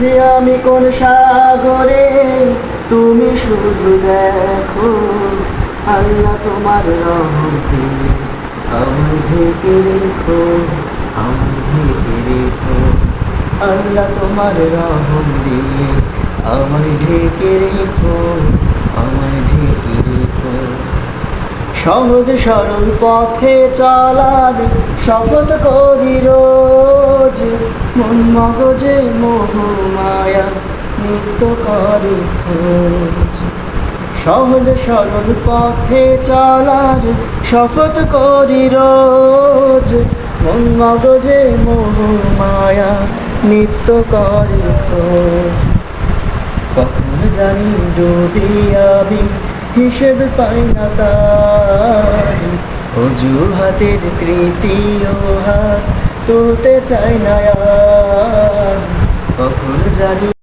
আছি আমি কোন সাগরে, তুমি শুধু দেখো। আল্লাহ তোমার রহম দিয়ে আমায় ঢেকে রেখো আমায় ঢেকে রেখো। আল্লাহ তোমার রহম দিয়ে ঢেকে রেখো, আমায় ঢেকে রেখো। সহজ সরল পথে চলার শপথ করি রোজ। মন মগজে মোহ মায়া নিত্য করে সহজ সরল পথে চলার শপথ করি রোজ। মন মগজে মোহ মায়া নিত্য করে কখন জানি ডুবি আমি, হিসেব পাই না তার। অজুহাতের তৃতীয় হাত তুলতে চাই না জানি